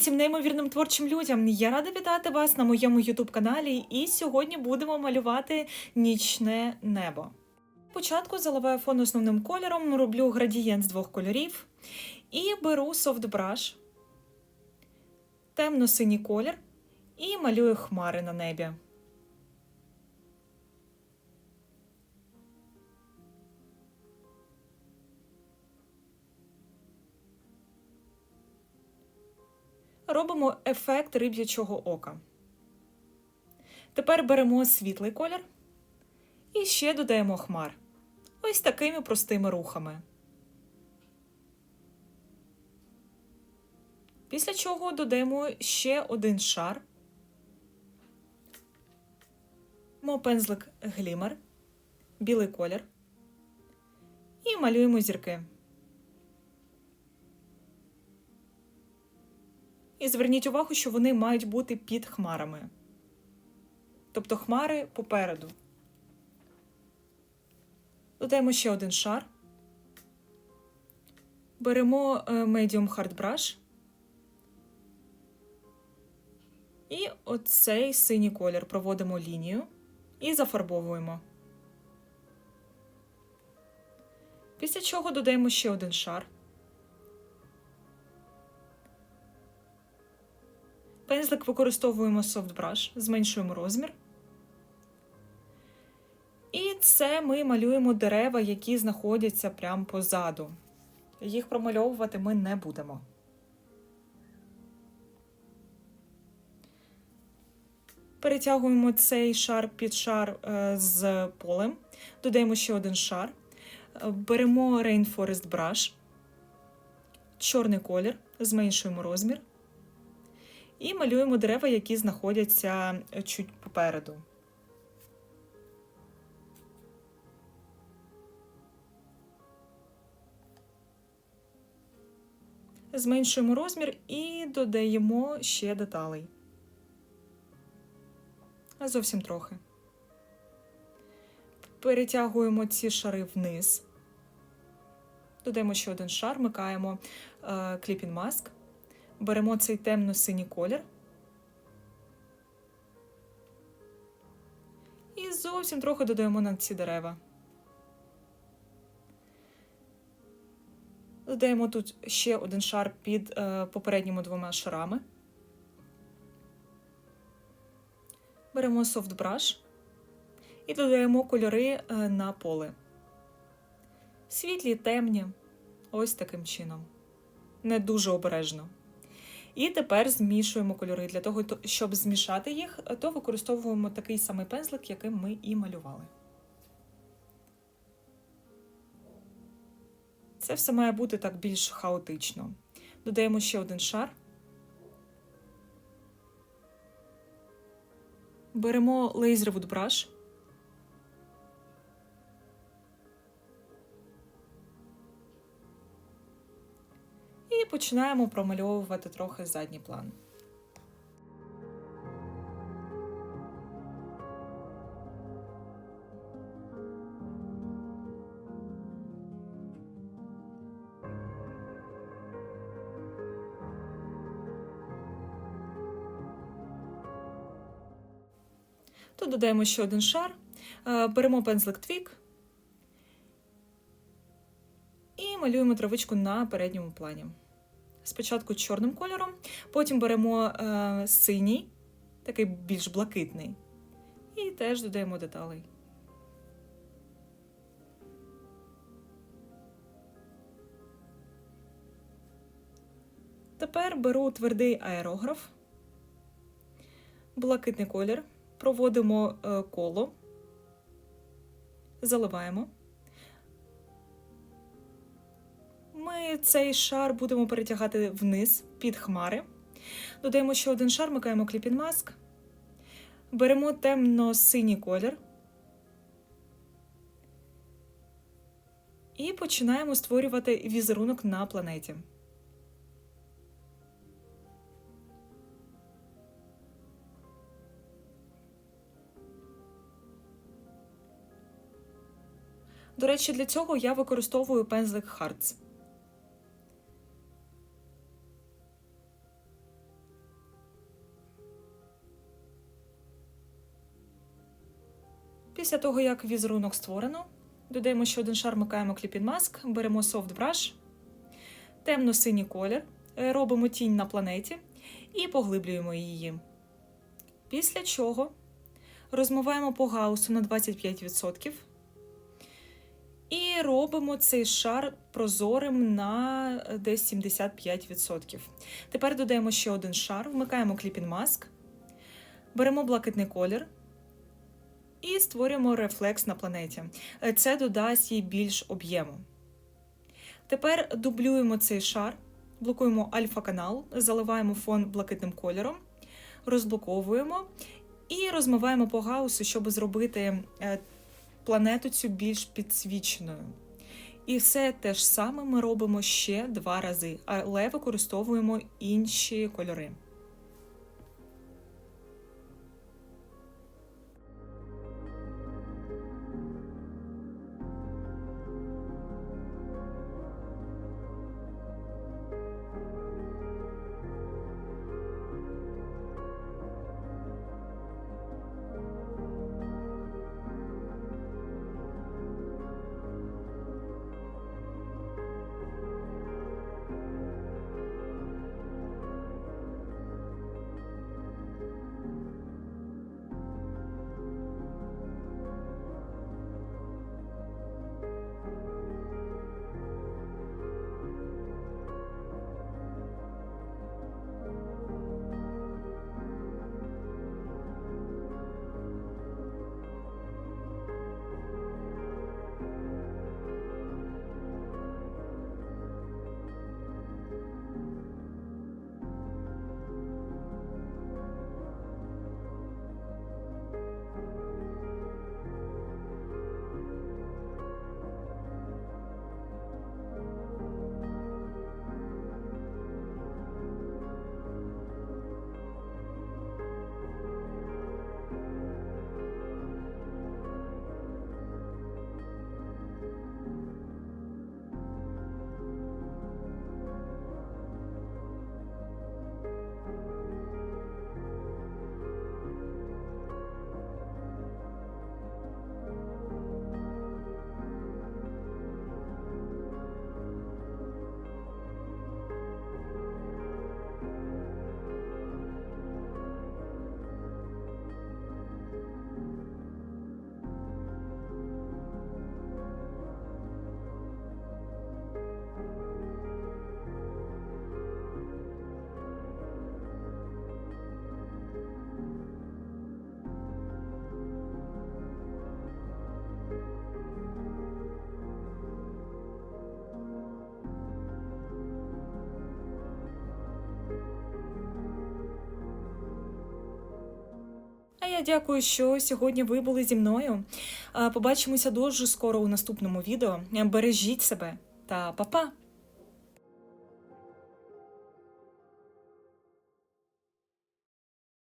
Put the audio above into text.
Всім неймовірним творчим людям! Я рада вітати вас на моєму ютуб каналі. І сьогодні будемо малювати нічне небо. Спочатку заливаю фон основним кольором, роблю градієнт з двох кольорів і беру софтбраш, темно-синій колір і малюю хмари на небі. Робимо ефект риб'ячого ока. Тепер беремо світлий колір і ще додаємо хмар. Ось такими простими рухами. Після чого додаємо ще один шар. Мо пензлик глімер, білий колір. І малюємо зірки. І зверніть увагу, що вони мають бути під хмарами. Тобто хмари попереду. Додаємо ще один шар. Беремо е, Medium Hard Brush. І оцей синій колір проводимо лінію і зафарбовуємо. Після чого додаємо ще один шар. Пензлик використовуємо Brush, зменшуємо розмір. І це ми малюємо дерева, які знаходяться прямо позаду. Їх промальовувати ми не будемо. Перетягуємо цей шар під шар е, з полем, додаємо ще один шар, беремо Rainforest Brush, чорний колір, зменшуємо розмір. І малюємо дерева, які знаходяться е, чуть попереду. Зменшуємо розмір і додаємо ще деталей. Зовсім трохи. Перетягуємо ці шари вниз. Додаємо ще один шар, е, Clipping Mask. Беремо цей темно-синій колір. І зовсім трохи додаємо на ці дерева. Додаємо тут ще один шар під е, попередніми двома шарами. Беремо Soft Brush і додаємо кольори е, на поле. Світлі, темні. Ось таким чином. Не дуже обережно. І тепер змішуємо кольори. Для того, щоб змішати їх, то використовуємо такий самий пензлик, яким ми і малювали. Це все має бути так більш хаотично. Додаємо ще один шар. Беремо Laser Wood починаємо промальовувати трохи задній план. Тут додаємо ще один шар, е, беремо пензлик твік і малюємо травичку на передньому плані. Спочатку чорним кольором, потім беремо е, синій, такий більш блакитний, і теж додаємо деталей. Тепер беру твердий аерограф, блакитний колір, проводимо е, коло, заливаємо. Ми цей шар будемо перетягати вниз під хмари. Додаємо ще один шар, микаємо кліпін маск. Беремо темно-синій колір. І починаємо створювати візерунок на планеті. До речі, для цього я використовую пензлик Hearts. Після того, як візерунок створено, додаємо ще один шар, вмикаємо Clipping Mask, беремо Soft Brush, темно-синій колір, е, робимо тінь на планеті і поглиблюємо її. Після чого розмиваємо по гаусу на 25%. І робимо цей шар прозорим на е, десь 75%. Тепер додаємо ще один шар, вмикаємо Clipping Mask, беремо блакитний колір і створюємо рефлекс на планеті. Е, Це додасть їй більш об'єму. Тепер дублюємо цей шар, блокуємо альфа-канал, заливаємо фон блакитним кольором, розблоковуємо і розмиваємо по гаусу, щоб зробити е, планету цю більш підсвіченою. І все те ж саме ми робимо ще два рази, але використовуємо інші кольори. Дякую, що сьогодні ви були зі мною. Побачимося дуже скоро у наступному відео. Бережіть себе та па-па!